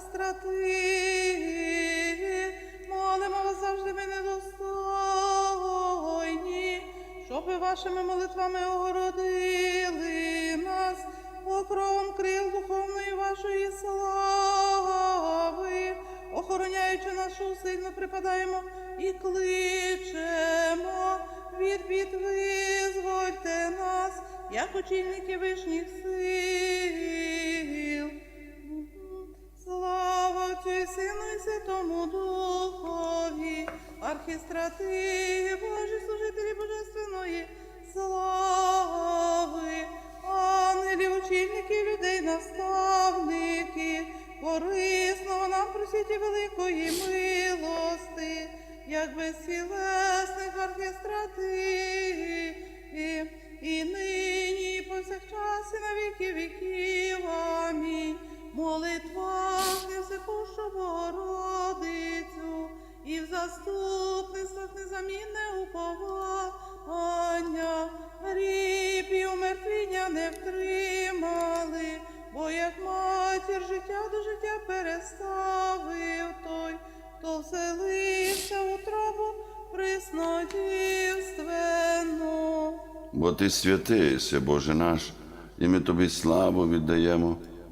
святий, молимо вас завжди ми недостойні, щоб ви вашими молитвами огородили нас покровом крил духовної вашої слави, охороняючи нашу сильно припадаємо і кличемо. Від бід визвольте нас, як очільники вишніх сил. Сину і Святому Духові, архістратиги, Божі служителі Божественної слави, ангелі, очільники людей, наставники, корисного нам просіті великої милости, як безсілесних архістратиги, і нині, і повсякчас, і на віки віків. Богородицю, і в заступництвах незамінне уповання, гріб і умертвіння не втримали, бо як матір життя до життя переставив той, хто вселився у траву приснодівственно. Бо ти святийся, Боже наш, і ми тобі славу віддаємо